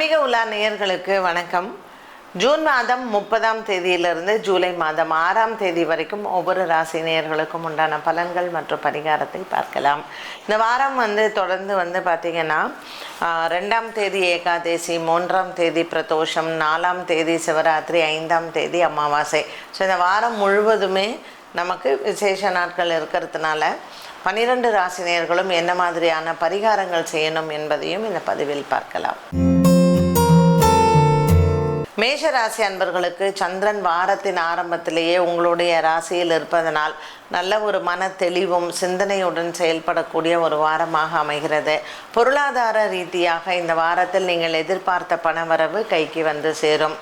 ஆன்மீக உலா நேயர்களுக்கு வணக்கம். ஜூன் மாதம் முப்பதாம் தேதியிலிருந்து ஜூலை மாதம் ஆறாம் தேதி வரைக்கும் ஒவ்வொரு ராசி நேயர்களுக்கும் உண்டான பலன்கள் மற்றும் பரிகாரத்தை பார்க்கலாம். இந்த வாரம் வந்து தொடர்ந்து வந்து பார்த்திங்கன்னா ரெண்டாம் தேதி ஏகாதேசி மூன்றாம் தேதி பிரதோஷம் நாலாம் தேதி சிவராத்திரி ஐந்தாம் தேதி அமாவாசை. ஸோ இந்த வாரம் முழுவதுமே நமக்கு விசேஷ நாட்கள் இருக்கிறதுனால பனிரெண்டு ராசி நேயர்களும் என்ன மாதிரியான பரிகாரங்கள் செய்யணும் என்பதையும் இந்த பதிவில் பார்க்கலாம். மேஷ ராசி அன்பர்களுக்கு சந்திரன் வாரத்தின் ஆரம்பத்திலேயே உங்களுடைய ராசியில் இருப்பதனால் நல்ல ஒரு மன தெளிவும் சிந்தனையுடன் செயல்படக்கூடிய ஒரு வாரமாக அமைகிறது. பொருளாதார ரீதியாக இந்த வாரத்தில் நீங்கள் எதிர்பார்த்த பணவரவு கைக்கு வந்து சேரும்.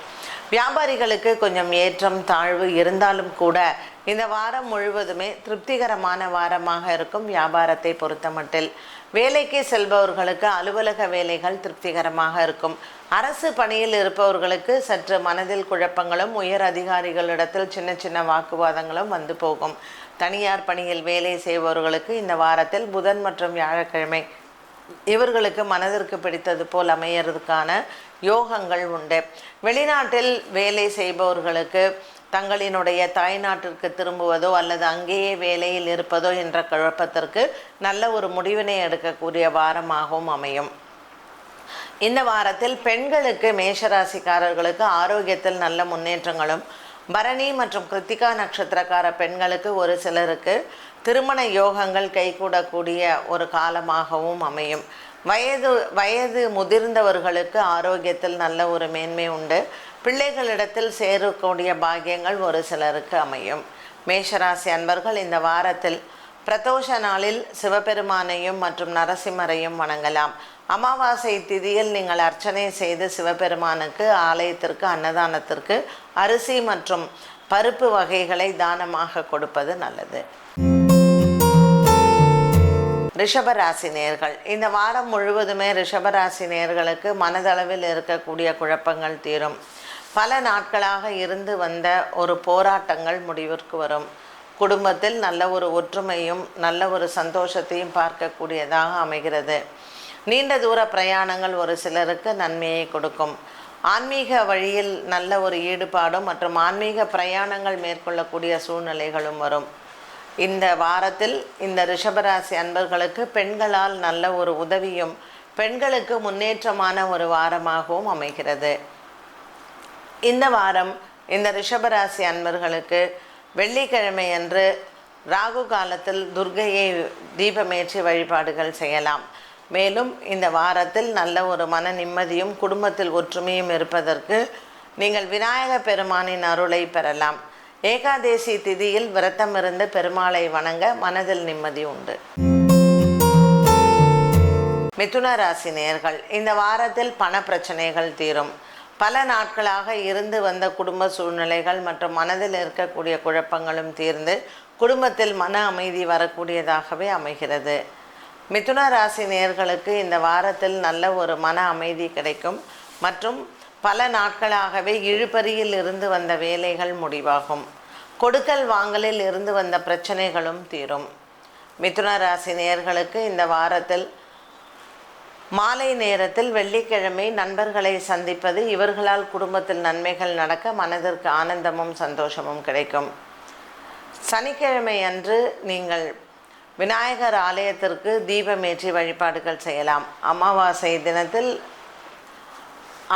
வியாபாரிகளுக்கு கொஞ்சம் ஏற்றம் தாழ்வு இருந்தாலும் கூட இந்த வாரம் முழுவதுமே திருப்திகரமான வாரமாக இருக்கும் வியாபாரத்தை பொறுத்தமட்டில். வேலைக்கு செல்பவர்களுக்கு அலுவலக வேலைகள் திருப்திகரமாக இருக்கும். அரசு பணியில் இருப்பவர்களுக்கு சற்று மனதில் குழப்பங்களும் உயர் அதிகாரிகளிடத்தில் சின்ன சின்ன வாக்குவாதங்களும் வந்து போகும். தனியார் பணியில் வேலை செய்பவர்களுக்கு இந்த வாரத்தில் புதன் மற்றும் வியாழக்கிழமை இவர்களுக்கு மனதிற்கு பிடித்தது போல் அமையறதுக்கான யோகங்கள் உண்டு. வெளிநாட்டில் வேலை செய்பவர்களுக்கு தங்களினுடைய தாய்நாட்டிற்கு திரும்புவதோ அல்லது அங்கேயே வேலையில் இருப்பதோ என்ற குழப்பத்திற்கு நல்ல ஒரு முடிவினை எடுக்கக்கூடிய வாரமாகவும் அமையும். இந்த வாரத்தில் பெண்களுக்கு மேஷராசிக்காரர்களுக்கு ஆரோக்கியத்தில் நல்ல முன்னேற்றங்களும் பரணி மற்றும் கிருத்திகா நட்சத்திரக்கார பெண்களுக்கு ஒரு சிலருக்கு திருமண யோகங்கள் கைகூடக்கூடிய ஒரு காலமாகவும் அமையும். வயது வயது முதிர்ந்தவர்களுக்கு ஆரோக்கியத்தில் நல்ல ஒரு மேன்மை உண்டு. பிள்ளைகளிடத்தில் சேரக்கூடிய பாக்கியங்கள் ஒரு சிலருக்கு அமையும். மேஷராசி அன்பர்கள் இந்த வாரத்தில் பிரதோஷ நாளில் சிவபெருமானையும் மற்றும் நரசிம்மரையும் வணங்கலாம். அமாவாசை திதியில் நீங்கள் அர்ச்சனை செய்து சிவபெருமானுக்கு ஆலயத்திற்கு அன்னதானத்திற்கு அரிசி மற்றும் பருப்பு வகைகளை தானமாக கொடுப்பது நல்லது. ரிஷபராசி நேர்கள். இந்த வாரம் முழுவதுமே ரிஷபராசி நேர்களுக்கு மனதளவில் இருக்கக்கூடிய குழப்பங்கள் தீரும். பல நாட்களாக இருந்து வந்த ஒரு போராட்டங்கள் முடிவிற்கு வரும். குடும்பத்தில் நல்ல ஒரு ஒற்றுமையும் நல்ல ஒரு சந்தோஷத்தையும் பார்க்கக்கூடியதாக அமைகிறது. நீண்ட தூர பிரயாணங்கள் ஒரு சிலருக்கு நன்மையை கொடுக்கும். ஆன்மீக வழியில் நல்ல ஒரு ஈடுபாடும் மற்றும் ஆன்மீக பிரயாணங்கள் மேற்கொள்ளக்கூடிய சூழ்நிலைகளும் வரும். இந்த வாரத்தில் இந்த ரிஷபராசி அன்பர்களுக்கு பெண்களால் நல்ல ஒரு உதவியும் பெண்களுக்கு முன்னேற்றமான ஒரு வாரமாகவும் அமைகிறது. இந்த வாரம் இந்த ரிஷபராசி அன்பர்களுக்கு வெள்ளிக்கிழமை அன்று ராகு காலத்தில் துர்கையை தீபமேற்றி வழிபாடுகள் செய்யலாம். மேலும் இந்த வாரத்தில் நல்ல ஒரு மன நிம்மதியும் குடும்பத்தில் ஒற்றுமையும் இருப்பதற்கு நீங்கள் விநாயக பெருமானின் அருளை பெறலாம். ஏகாதேசி திதியில் விரதம் இருந்து பெருமாளை வணங்க மனதில் நிம்மதி உண்டு. மிதுன ராசி நேயர்கள் இந்த வாரத்தில் பண பிரச்சனைகள் தீரும். பல நாட்களாக இருந்து வந்த குடும்ப சூழ்நிலைகள் மற்றும் மனதில் இருக்கக்கூடிய குழப்பங்களும் தீர்ந்து குடும்பத்தில் மன அமைதி வரக்கூடியதாகவே அமைகிறது. மிதுன ராசி நேயர்களுக்கு இந்த வாரத்தில் நல்ல ஒரு மன அமைதி கிடைக்கும் மற்றும் பல நாட்களாகவே இழுபறியில் இருந்து வந்த வேலைகள் முடிவாகும். கொடுக்கல் வாங்கலில் இருந்து வந்த பிரச்சனைகளும் தீரும். மிதுன ராசி நேயர்களுக்கு இந்த வாரத்தில் மாலை நேரத்தில் வெள்ளிக்கிழமை நண்பர்களை சந்திப்பது இவர்களால் குடும்பத்தில் நன்மைகள் நடக்க மனதிற்கு ஆனந்தமும் சந்தோஷமும் கிடைக்கும். சனிக்கிழமை அன்று நீங்கள் விநாயகர் ஆலயத்திற்கு தீபமேற்றி வழிபாடுகள் செய்யலாம். அமாவாசை தினத்தில்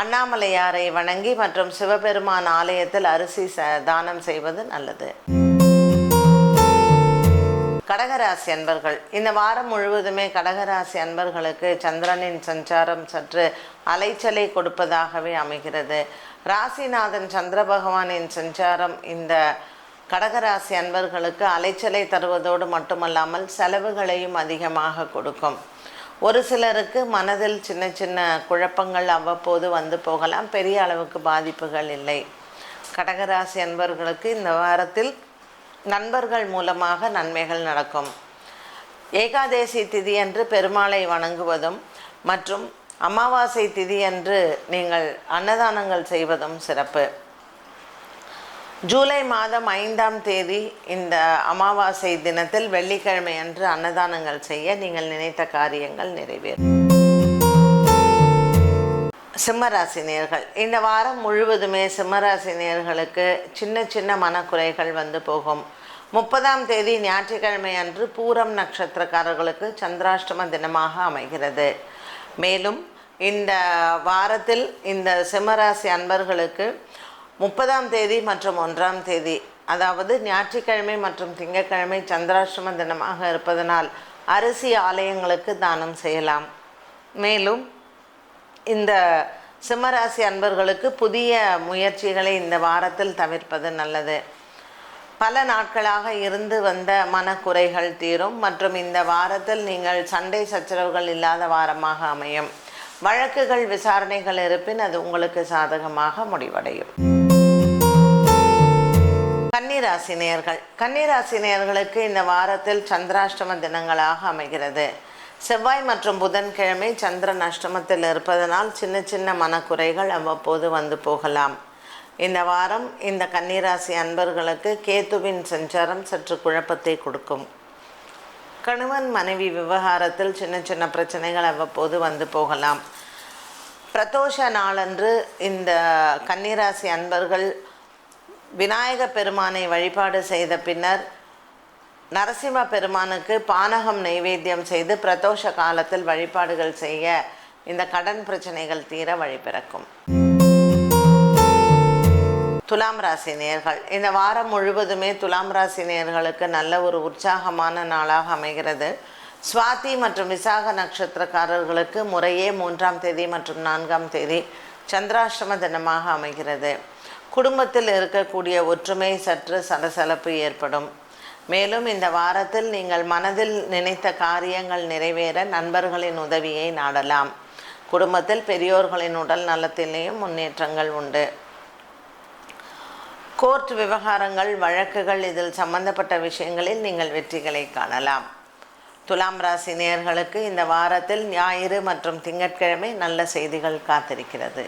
அண்ணாமலையாரை வணங்கி மற்றும் சிவபெருமான் ஆலயத்தில் அரிசி ச தானம் செய்வது நல்லது. கடகராசி அன்பர்கள் இந்த வாரம் முழுவதுமே கடகராசி அன்பர்களுக்கு சந்திரனின் சஞ்சாரம் சற்று அலைச்சலை கொடுப்பதாகவே அமைகிறது. ராசிநாதன் சந்திர பகவானின் சஞ்சாரம் இந்த கடகராசி அன்பர்களுக்கு அலைச்சலை தருவதோடு மட்டுமல்லாமல் செலவுகளையும் அதிகமாக கொடுக்கும். ஒரு சிலருக்கு மனதில் சின்ன சின்ன குழப்பங்கள் அவ்வப்போது வந்து போகலாம். பெரிய அளவுக்கு பாதிப்புகள் இல்லை. கடகராசி அன்பர்களுக்கு இந்த வாரத்தில் நண்பர்கள் மூலமாக நன்மைகள் நடக்கும். ஏகாதேசி திதியன்று பெருமாளை வணங்குவதும் மற்றும் அமாவாசை திதியன்று நீங்கள் அன்னதானங்கள் செய்வதும் சிறப்பு. ஜூலை மாதம் ஐந்தாம் தேதி இந்த அமாவாசை தினத்தில் வெள்ளிக்கிழமை அன்று அன்னதானங்கள் செய்ய நீங்கள் நினைத்த காரியங்கள் நிறைவேறும். சிம்மராசி நேர்கள் இந்த வாரம் முழுவதுமே சிம்மராசி நேர்களுக்கு சின்ன சின்ன மனக்குறைகள் வந்து போகும். முப்பதாம் தேதி ஞாயிற்றுக்கிழமை அன்று பூரம் நட்சத்திரக்காரர்களுக்கு சந்திராஷ்டம தினமாக அமைகிறது. மேலும் இந்த வாரத்தில் இந்த சிம்மராசி அன்பர்களுக்கு முப்பதாம் தேதி மற்றும் ஒன்றாம் தேதி அதாவது ஞாயிற்றுக்கிழமை மற்றும் திங்கட்கிழமை சந்திராஷ்டம தினமாக இருப்பதனால் அரிசி ஆலயங்களுக்கு தானம் செய்யலாம். மேலும் இந்த சிம்மராசி அன்பர்களுக்கு புதிய முயற்சிகளை இந்த வாரத்தில் தவிர்ப்பது நல்லது. பல நாட்களாக இருந்து வந்த மனக்குறைகள் தீரும் மற்றும் இந்த வாரத்தில் நீங்கள் சண்டை சச்சரவுகள் இல்லாத வாரமாக அமையும். வழக்குகள் விசாரணைகள் இருப்பின் அது உங்களுக்கு சாதகமாக முடிவடையும். கன்னிராசி நேர்கள் கன்னிராசி நேர்களுக்கு இந்த வாரத்தில் சந்திராஷ்டம தினங்களாக அமைகிறது. செவ்வாய் மற்றும் புதன்கிழமை சந்திரன் அஷ்டமத்தில் இருப்பதனால் சின்ன சின்ன மனக்குறைகள் அவ்வப்போது வந்து போகலாம். இந்த வாரம் இந்த கன்னிராசி அன்பர்களுக்கு கேத்துவின் சஞ்சாரம் சற்று குழப்பத்தை கொடுக்கும். கணவன் மனைவி விவகாரத்தில் சின்ன சின்ன பிரச்சனைகள் அவ்வப்போது வந்து போகலாம். பிரதோஷ நாளன்று இந்த கன்னிராசி அன்பர்கள் விநாயக பெருமானை வழிபாடு செய்த பின்னர் நரசிம்ம பெருமானுக்கு பானகம் நைவேத்தியம் செய்து பிரதோஷ காலத்தில் வழிபாடுகள் செய்ய இந்த கடன் பிரச்சனைகள் தீர வழிபிறக்கும் துலாம் ராசி நேர்கள். இந்த வாரம் முழுவதுமே துலாம் ராசி நேர்களுக்கு நல்ல ஒரு உற்சாகமான நாளாக அமைகிறது. சுவாதி மற்றும் விசாக நட்சத்திரக்காரர்களுக்கு முறையே மூன்றாம் தேதி மற்றும் நான்காம் தேதி சந்திராஷ்டம தினமாக அமைகிறது. குடும்பத்தில் இருக்கக்கூடிய ஒற்றுமை சற்று சலசலப்பு ஏற்படும். மேலும் இந்த வாரத்தில் நீங்கள் மனதில் நினைத்த காரியங்கள் நிறைவேற நண்பர்களின் உதவியை நாடலாம். குடும்பத்தில் பெரியோர்களின் உடல் நலத்திலேயும் முன்னேற்றங்கள் உண்டு. கோர்ட் விவகாரங்கள் வழக்குகள் இதில் சம்பந்தப்பட்ட விஷயங்களில் நீங்கள் வெற்றிகளை காணலாம். துலாம் ராசி நேயர்களுக்கு இந்த வாரத்தில் ஞாயிறு மற்றும் திங்கட்கிழமை நல்ல செய்திகள் காத்திருக்கிறது.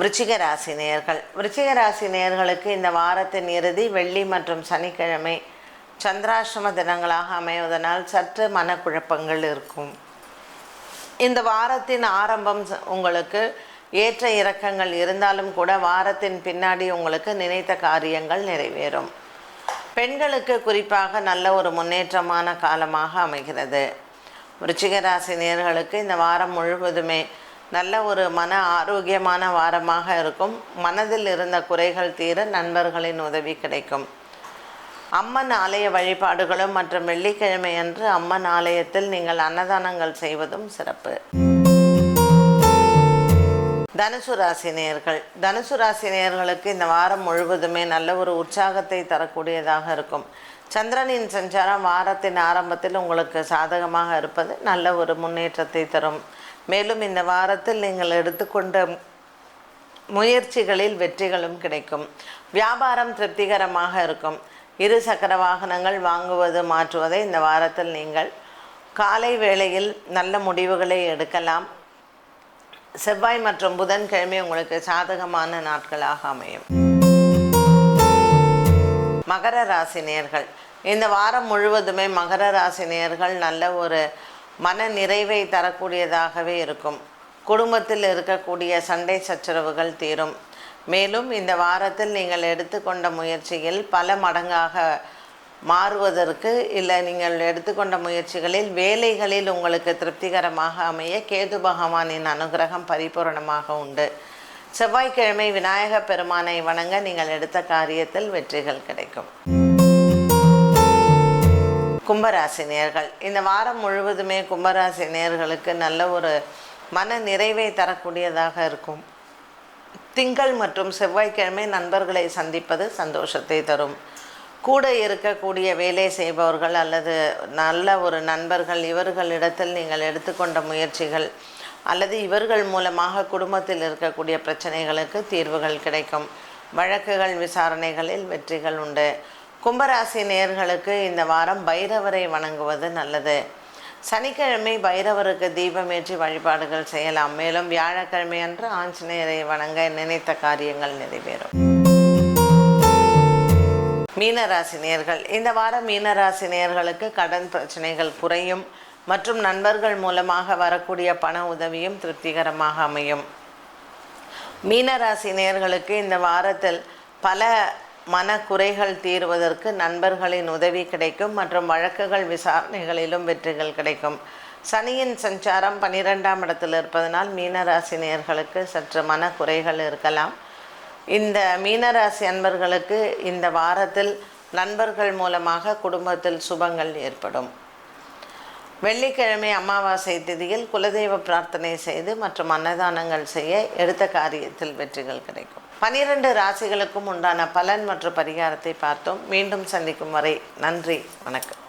விருச்சிக ராசி நேயர்கள். விருச்சிக ராசி நேயர்களுக்கு இந்த வாரத்தின் இறுதி வெள்ளி மற்றும் சனிக்கிழமை சந்திராஷ்டம தினங்களாக அமைவதனால் சற்று மனக்குழப்பங்கள் இருக்கும். இந்த வாரத்தின் ஆரம்பம் உங்களுக்கு ஏற்ற இறக்கங்கள் இருந்தாலும் கூட வாரத்தின் பின்னாடி உங்களுக்கு நினைத்த காரியங்கள் நிறைவேறும். பெண்களுக்கு குறிப்பாக நல்ல ஒரு முன்னேற்றமான காலமாக அமைகிறது. ருச்சிகராசி நேர்களுக்கு இந்த வாரம் முழுவதுமே நல்ல ஒரு மன ஆரோக்கியமான வாரமாக இருக்கும். மனதில் இருந்த குறைகள் தீர நண்பர்களின் உதவி கிடைக்கும். அம்மன் ஆலய வழிபாடுகளும் மற்றும் வெள்ளிக்கிழமை அன்று அம்மன் ஆலயத்தில் நீங்கள் அன்னதானங்கள் செய்வதும் சிறப்பு. தனுசு ராசி நேயர்கள். தனுசு ராசி நேயர்களுக்கு இந்த வாரம் முழுவதுமே நல்ல ஒரு உற்சாகத்தை தரக்கூடியதாக இருக்கும். சந்திரனின் சஞ்சாரம் வாரத்தின் ஆரம்பத்தில் உங்களுக்கு சாதகமாக இருப்பது நல்ல ஒரு முன்னேற்றத்தை தரும். மேலும் இந்த வாரத்தில் நீங்கள் எடுத்துக்கொண்ட முயற்சிகளில் வெற்றிகளும் கிடைக்கும். வியாபாரம் திருப்திகரமாக இருக்கும். இரு சக்கர வாகனங்கள் வாங்குவது மாற்றுவதை இந்த வாரத்தில் நீங்கள் காலை வேளையில் நல்ல முடிவுகளை எடுக்கலாம். செவ்வாய் மற்றும் புதன்கிழமை உங்களுக்கு சாதகமான நாட்களாக அமையும். மகர ராசி நேர்கள். இந்த வாரம் முழுவதுமே மகர ராசி நேர்கள் நல்ல ஒரு மன நிறைவை தரக்கூடியதாகவே இருக்கும். குடும்பத்தில் இருக்கக்கூடிய சண்டை சச்சரவுகள் தீரும். மேலும் இந்த வாரத்தில் நீங்கள் எடுத்துக்கொண்ட முயற்சியில் பல மடங்காக மாறுவதற்கு இல்லை நீங்கள் எடுத்துக்கொண்ட முயற்சிகளில் வேலைகளில் உங்களுக்கு திருப்திகரமாக அமைய கேது பகவானின் அனுகிரகம் பரிபூரணமாக உண்டு. செவ்வாய்க்கிழமை விநாயக பெருமானை வணங்க நீங்கள் எடுத்த காரியத்தில் வெற்றிகள் கிடைக்கும். கும்பராசி நேர்கள். இந்த வாரம் முழுவதுமே கும்பராசி நேர்களுக்கு நல்ல ஒரு மன நிறைவை தரக்கூடியதாக இருக்கும். திங்கள் மற்றும் செவ்வாய்க்கிழமை நண்பர்களை சந்திப்பது சந்தோஷத்தை தரும். கூட இருக்கக்கூடிய வேலை செய்பவர்கள் அல்லது நல்ல ஒரு நண்பர்கள் இவர்களிடத்தில் நீங்கள் எடுத்துக்கொண்ட முயற்சிகள் அல்லது இவர்கள் மூலமாக குடும்பத்தில் இருக்கக்கூடிய பிரச்சனைகளுக்கு தீர்வுகள் கிடைக்கும். வழக்குகள் விசாரணைகளில் வெற்றிகள் உண்டு. கும்பராசி நேயர்களுக்கு இந்த வாரம் பைரவரை வணங்குவது நல்லது. சனிக்கிழமை பைரவருக்கு தீபமேற்றி வழிபாடுகள் செய்யலாம். மேலும் வியாழக்கிழமை அன்று ஆஞ்சநேயரை வணங்க நினைத்த காரியங்கள் நிறைவேறும். மீனராசினியர்கள். இந்த வாரம் மீனராசி நேயர்களுக்கு கடன் பிரச்சனைகள் குறையும் மற்றும் நண்பர்கள் மூலமாக வரக்கூடிய பண உதவியும் திருப்திகரமாக அமையும். மீனராசி நேயர்களுக்கு இந்த வாரத்தில் பல மனக்குறைகள் தீர்வதற்கு நண்பர்களின் உதவி கிடைக்கும் மற்றும் வழக்குகள் விசாரணைகளிலும் வெற்றிகள் கிடைக்கும். சனியின் சஞ்சாரம் பன்னிரெண்டாம் இடத்தில் இருப்பதனால் மீனராசி நேயர்களுக்கு சற்று மனக்குறைகள் இருக்கலாம். இந்த மீனராசி அன்பர்களுக்கு இந்த வாரத்தில் நண்பர்கள் மூலமாக குடும்பத்தில் சுபங்கள் ஏற்படும். வெள்ளிக்கிழமை அமாவாசை திதியில் குலதெய்வ பிரார்த்தனை செய்து மற்றும் அன்னதானங்கள் செய்ய எடுத்த காரியத்தில் வெற்றிகள் கிடைக்கும். பனிரெண்டு ராசிகளுக்கும் உண்டான பலன் மற்றும் பரிகாரத்தை பார்த்தோம். மீண்டும் சந்திக்கும் வரை நன்றி வணக்கம்.